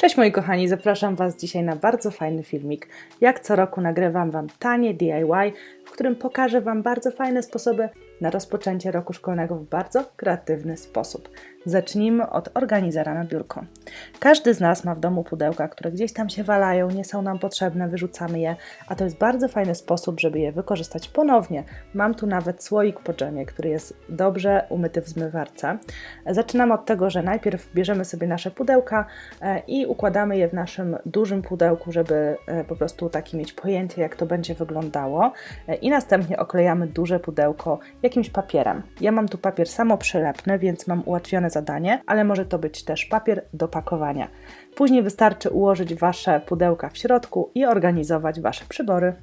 Cześć moi kochani, zapraszam Was dzisiaj na bardzo fajny filmik. Jak co roku nagrywam Wam tanie DIY, w którym pokażę Wam bardzo fajne sposoby na rozpoczęcie roku szkolnego w bardzo kreatywny sposób. Zacznijmy od organizera na biurko. Każdy z nas ma w domu pudełka, które gdzieś tam się walają, nie są nam potrzebne, wyrzucamy je, a to jest bardzo fajny sposób, żeby je wykorzystać ponownie. Mam tu nawet słoik po dżemie, który jest dobrze umyty w zmywarce. Zaczynamy od tego, że najpierw bierzemy sobie nasze pudełka e, i układamy je w naszym dużym pudełku, żeby e, po prostu takie mieć pojęcie, jak to będzie wyglądało. E, I następnie oklejamy duże pudełko jakimś papierem. Ja mam tu papier samoprzylepny, więc mam ułatwione zadanie, ale może to być też papier do pakowania. Później wystarczy ułożyć Wasze pudełka w środku i organizować Wasze przybory.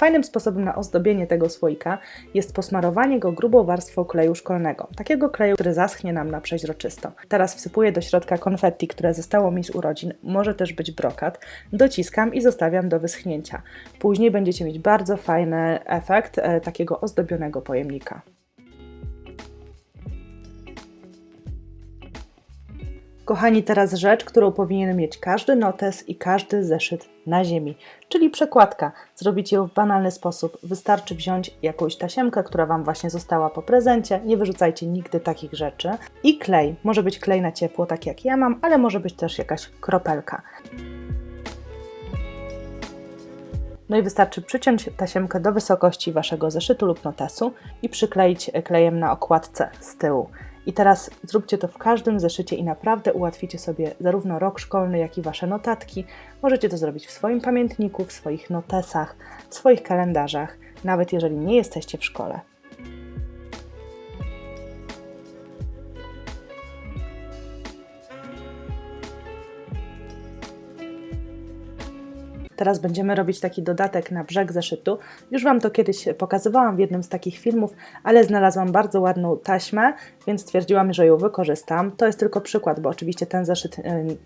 Fajnym sposobem na ozdobienie tego słoika jest posmarowanie go grubą warstwą kleju szkolnego. Takiego kleju, który zaschnie nam na przeźroczysto. Teraz wsypuję do środka konfetti, które zostało mi z urodzin, może też być brokat, dociskam i zostawiam do wyschnięcia. Później będziecie mieć bardzo fajny efekt e, takiego ozdobionego pojemnika. Kochani, teraz rzecz, którą powinien mieć każdy notes i każdy zeszyt na ziemi, czyli przekładka. Zrobić ją w banalny sposób. Wystarczy wziąć jakąś tasiemkę, która Wam właśnie została po prezencie. Nie wyrzucajcie nigdy takich rzeczy. I klej. Może być klej na ciepło, tak jak ja mam, ale może być też jakaś kropelka. No i wystarczy przyciąć tasiemkę do wysokości Waszego zeszytu lub notesu i przykleić klejem na okładce z tyłu. I teraz zróbcie to w każdym zeszycie i naprawdę ułatwicie sobie zarówno rok szkolny, jak i Wasze notatki. Możecie to zrobić w swoim pamiętniku, w swoich notesach, w swoich kalendarzach, nawet jeżeli nie jesteście w szkole. Teraz będziemy robić taki dodatek na brzeg zeszytu. Już Wam to kiedyś pokazywałam w jednym z takich filmów, ale znalazłam bardzo ładną taśmę, więc stwierdziłam, że ją wykorzystam. To jest tylko przykład, bo oczywiście ten zeszyt y,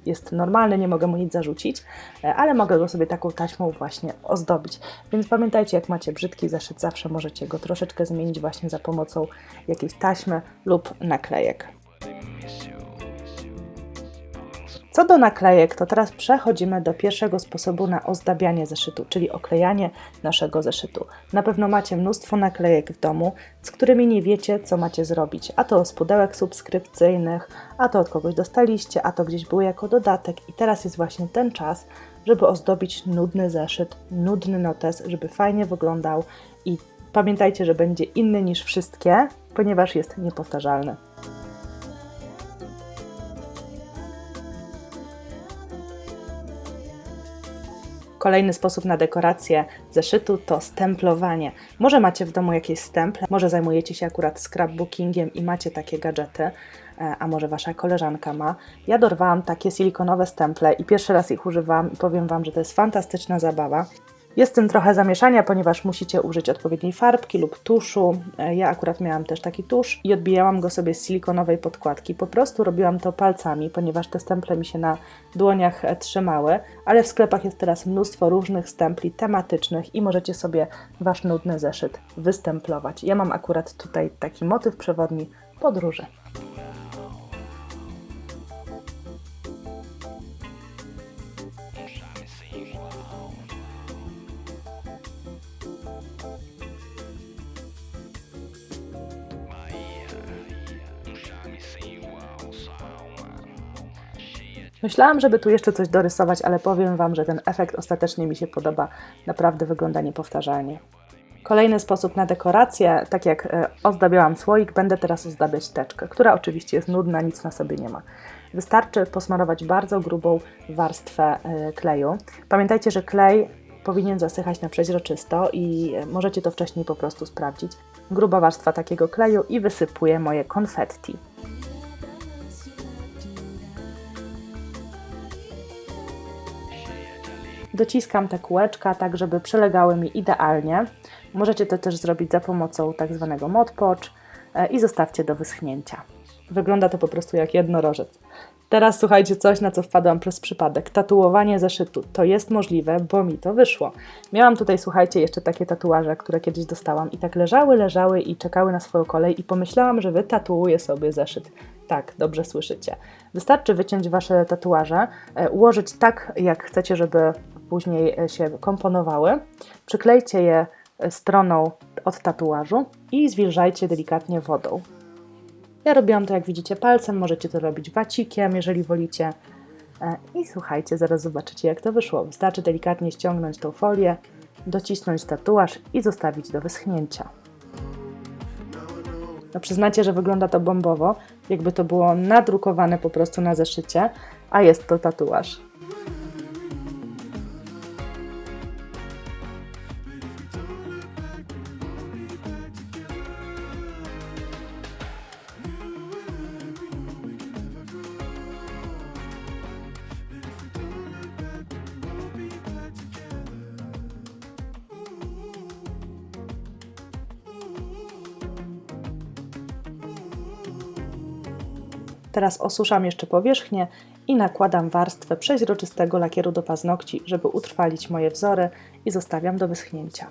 jest normalny, nie mogę mu nic zarzucić, y, ale mogę go sobie taką taśmą właśnie ozdobić. Więc pamiętajcie, jak macie brzydki zeszyt, zawsze możecie go troszeczkę zmienić właśnie za pomocą jakiejś taśmy lub naklejek. Co do naklejek, to teraz przechodzimy do pierwszego sposobu na ozdabianie zeszytu, czyli oklejanie naszego zeszytu. Na pewno macie mnóstwo naklejek w domu, z którymi nie wiecie, co macie zrobić. A to z pudełek subskrypcyjnych, a to od kogoś dostaliście, a to gdzieś było jako dodatek. I teraz jest właśnie ten czas, żeby ozdobić nudny zeszyt, nudny notes, żeby fajnie wyglądał i pamiętajcie, że będzie inny niż wszystkie, ponieważ jest niepowtarzalny. Kolejny sposób na dekorację zeszytu to stemplowanie. Może macie w domu jakieś stemple, może zajmujecie się akurat scrapbookingiem i macie takie gadżety, e, a może wasza koleżanka ma. Ja dorwałam takie silikonowe stemple i pierwszy raz ich używam i powiem Wam, że to jest fantastyczna zabawa. Jest w tym trochę zamieszania, ponieważ musicie użyć odpowiedniej farbki lub tuszu. E, ja akurat miałam też taki tusz i odbijałam go sobie z silikonowej podkładki. Po prostu robiłam to palcami, ponieważ te stemple mi się na dłoniach e, trzymały, ale w sklepach jest teraz mnóstwo różnych stempli tematycznych i możecie sobie wasz nudny zeszyt wystemplować. Ja mam akurat tutaj taki motyw przewodni podróży. Myślałam, żeby tu jeszcze coś dorysować, ale powiem Wam, że ten efekt ostatecznie mi się podoba. Naprawdę wygląda niepowtarzalnie. Kolejny sposób na dekorację, tak jak e, ozdabiałam słoik, będę teraz ozdabiać teczkę, która oczywiście jest nudna, nic na sobie nie ma. Wystarczy posmarować bardzo grubą warstwę e, kleju. Pamiętajcie, że klej powinien zasychać na przeźroczysto i e, możecie to wcześniej po prostu sprawdzić. Gruba warstwa takiego kleju i wysypuję moje konfetti. Dociskam te kółeczka tak, żeby przylegały mi idealnie. Możecie to też zrobić za pomocą tak zwanego Mod Podge i zostawcie do wyschnięcia. Wygląda to po prostu jak jednorożec. Teraz słuchajcie coś, na co wpadłam przez przypadek. Tatuowanie zeszytu. To jest możliwe, bo mi to wyszło. Miałam tutaj, słuchajcie, jeszcze takie tatuaże, które kiedyś dostałam i tak leżały, leżały i czekały na swoją kolej i pomyślałam, że wytatuuję sobie zeszyt. Tak, dobrze słyszycie. Wystarczy wyciąć Wasze tatuaże, e, ułożyć tak, jak chcecie, żeby później e, się komponowały. Przyklejcie je e, stroną od tatuażu i zwilżajcie delikatnie wodą. Ja robiłam to, jak widzicie, palcem, możecie to robić wacikiem, jeżeli wolicie. E, I słuchajcie, zaraz zobaczycie, jak to wyszło. Wystarczy delikatnie ściągnąć tą folię, docisnąć tatuaż i zostawić do wyschnięcia. No przyznacie, że wygląda to bombowo, jakby to było nadrukowane po prostu na zeszycie, a jest to tatuaż. Teraz osuszam jeszcze powierzchnię i nakładam warstwę przeźroczystego lakieru do paznokci, żeby utrwalić moje wzory i zostawiam do wyschnięcia.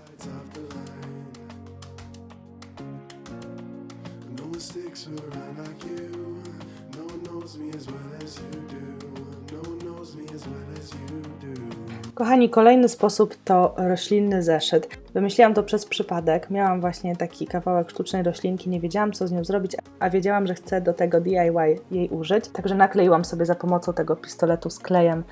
Kochani, kolejny sposób to roślinny zeszyt. Wymyśliłam to przez przypadek. Miałam właśnie taki kawałek sztucznej roślinki, nie wiedziałam co z nią zrobić, a wiedziałam, że chcę do tego DIY jej użyć. Także nakleiłam sobie za pomocą tego pistoletu z klejem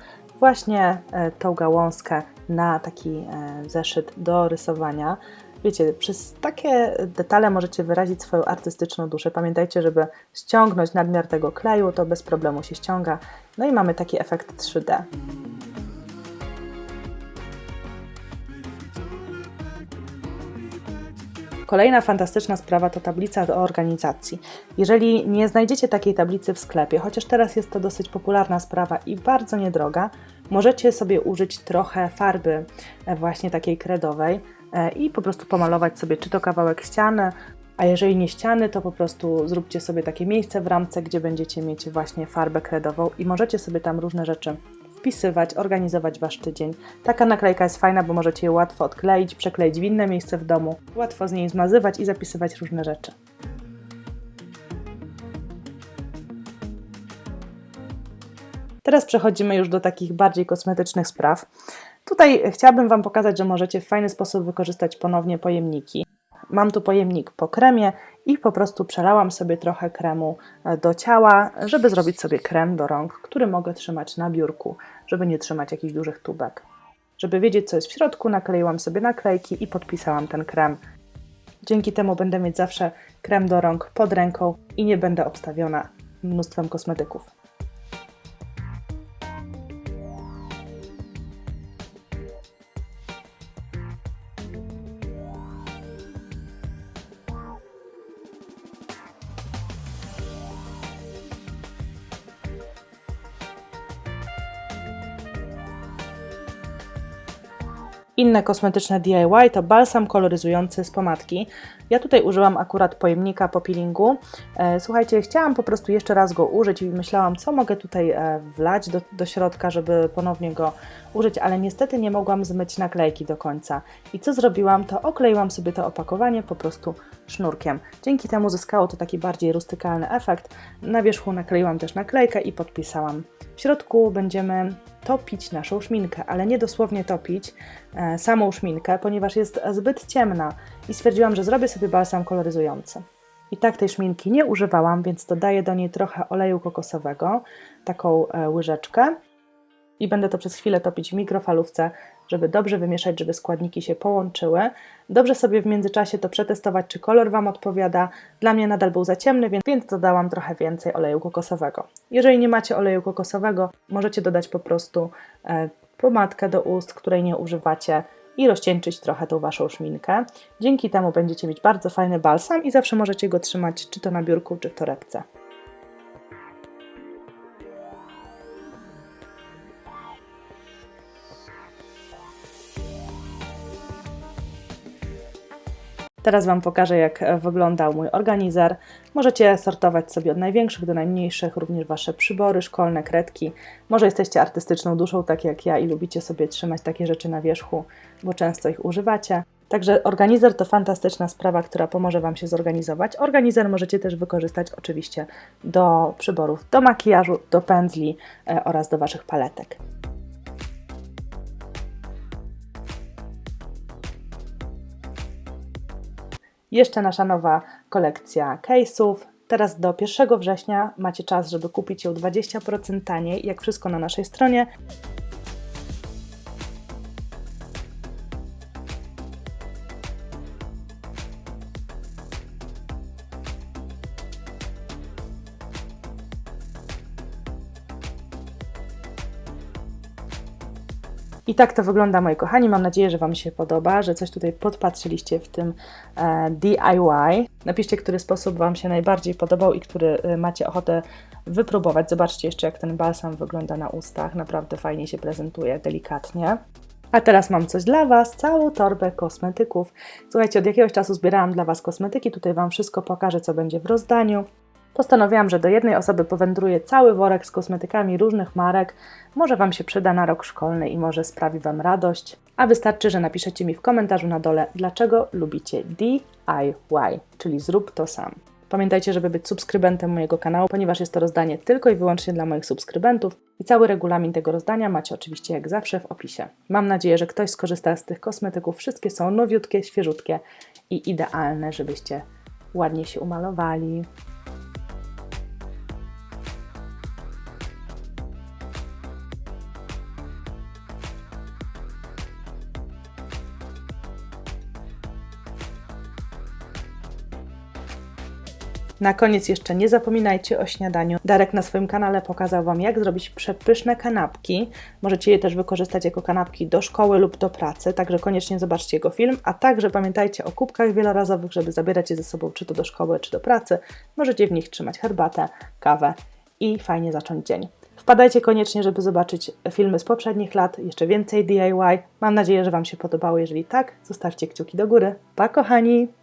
właśnie e, tą gałązkę na taki e, zeszyt do rysowania. Wiecie, przez takie detale możecie wyrazić swoją artystyczną duszę. Pamiętajcie, żeby ściągnąć nadmiar tego kleju, to bez problemu się ściąga. No i mamy taki efekt 3D. Kolejna fantastyczna sprawa to tablica do organizacji. Jeżeli nie znajdziecie takiej tablicy w sklepie, chociaż teraz jest to dosyć popularna sprawa i bardzo niedroga, możecie sobie użyć trochę farby e, właśnie takiej kredowej e, i po prostu pomalować sobie czy to kawałek ściany, a jeżeli nie ściany, to po prostu zróbcie sobie takie miejsce w ramce, gdzie będziecie mieć właśnie farbę kredową i możecie sobie tam różne rzeczy wpisywać, organizować Wasz tydzień. Taka naklejka jest fajna, bo możecie ją łatwo odkleić, przekleić w inne miejsce w domu, łatwo z niej zmazywać i zapisywać różne rzeczy. Teraz przechodzimy już do takich bardziej kosmetycznych spraw. Tutaj chciałabym Wam pokazać, że możecie w fajny sposób wykorzystać ponownie pojemniki. Mam tu pojemnik po kremie i po prostu przelałam sobie trochę kremu e, do ciała, żeby zrobić sobie krem do rąk, który mogę trzymać na biurku, żeby nie trzymać jakichś dużych tubek. Żeby wiedzieć, co jest w środku, nakleiłam sobie naklejki i podpisałam ten krem. Dzięki temu będę mieć zawsze krem do rąk pod ręką i nie będę obstawiona mnóstwem kosmetyków. Inne kosmetyczne DIY to balsam koloryzujący z pomadki. Ja tutaj użyłam akurat pojemnika po peelingu. E, Słuchajcie, chciałam po prostu jeszcze raz go użyć i myślałam, co mogę tutaj e, wlać do, do środka, żeby ponownie go użyć, ale niestety nie mogłam zmyć naklejki do końca. I co zrobiłam, to okleiłam sobie to opakowanie po prostu sznurkiem. Dzięki temu zyskało to taki bardziej rustykalny efekt. Na wierzchu nakleiłam też naklejkę i podpisałam. W środku będziemy topić naszą szminkę, ale nie dosłownie topić e, samą szminkę, ponieważ jest zbyt ciemna i stwierdziłam, że zrobię sobie balsam koloryzujący. I tak tej szminki nie używałam, więc dodaję do niej trochę oleju kokosowego, taką e, łyżeczkę i będę to przez chwilę topić w mikrofalówce, żeby dobrze wymieszać, żeby składniki się połączyły. Dobrze sobie w międzyczasie to przetestować, czy kolor Wam odpowiada. Dla mnie nadal był za ciemny, więc, dodałam trochę więcej oleju kokosowego. Jeżeli nie macie oleju kokosowego, możecie dodać po prostu e, pomadkę do ust, której nie używacie i rozcieńczyć trochę tą Waszą szminkę. Dzięki temu będziecie mieć bardzo fajny balsam i zawsze możecie go trzymać czy to na biurku, czy w torebce. Teraz Wam pokażę, jak e, wyglądał mój organizer. Możecie sortować sobie od największych do najmniejszych, również Wasze przybory szkolne, kredki. Może jesteście artystyczną duszą, tak jak ja, i lubicie sobie trzymać takie rzeczy na wierzchu, bo często ich używacie. Także organizer to fantastyczna sprawa, która pomoże Wam się zorganizować. Organizer możecie też wykorzystać oczywiście do przyborów, do makijażu, do pędzli e, oraz do Waszych paletek. Jeszcze nasza nowa kolekcja case'ów. Teraz do 1 września macie czas, żeby kupić ją 20% taniej, jak wszystko na naszej stronie. I tak to wygląda, moi kochani. Mam nadzieję, że Wam się podoba, że coś tutaj podpatrzyliście w tym e, DIY. Napiszcie, który sposób Wam się najbardziej podobał i który e, macie ochotę wypróbować. Zobaczcie jeszcze, jak ten balsam wygląda na ustach. Naprawdę fajnie się prezentuje, delikatnie. A teraz mam coś dla Was, całą torbę kosmetyków. Słuchajcie, od jakiegoś czasu zbierałam dla Was kosmetyki, tutaj Wam wszystko pokażę, co będzie w rozdaniu. Postanowiłam, że do jednej osoby powędruje cały worek z kosmetykami różnych marek. Może Wam się przyda na rok szkolny i może sprawi Wam radość. A wystarczy, że napiszecie mi w komentarzu na dole, dlaczego lubicie DIY, czyli zrób to sam. Pamiętajcie, żeby być subskrybentem mojego kanału, ponieważ jest to rozdanie tylko i wyłącznie dla moich subskrybentów i cały regulamin tego rozdania macie oczywiście jak zawsze w opisie. Mam nadzieję, że ktoś skorzysta z tych kosmetyków. Wszystkie są nowiutkie, świeżutkie i idealne, żebyście ładnie się umalowali. Na koniec jeszcze nie zapominajcie o śniadaniu. Darek na swoim kanale pokazał Wam, jak zrobić przepyszne kanapki. Możecie je też wykorzystać jako kanapki do szkoły lub do pracy, także koniecznie zobaczcie jego film. A także pamiętajcie o kubkach wielorazowych, żeby zabierać je ze sobą czy to do szkoły, czy do pracy. Możecie w nich trzymać herbatę, kawę i fajnie zacząć dzień. Wpadajcie koniecznie, żeby zobaczyć filmy z poprzednich lat, jeszcze więcej DIY. Mam nadzieję, że Wam się podobało. Jeżeli tak, zostawcie kciuki do góry. Pa, kochani!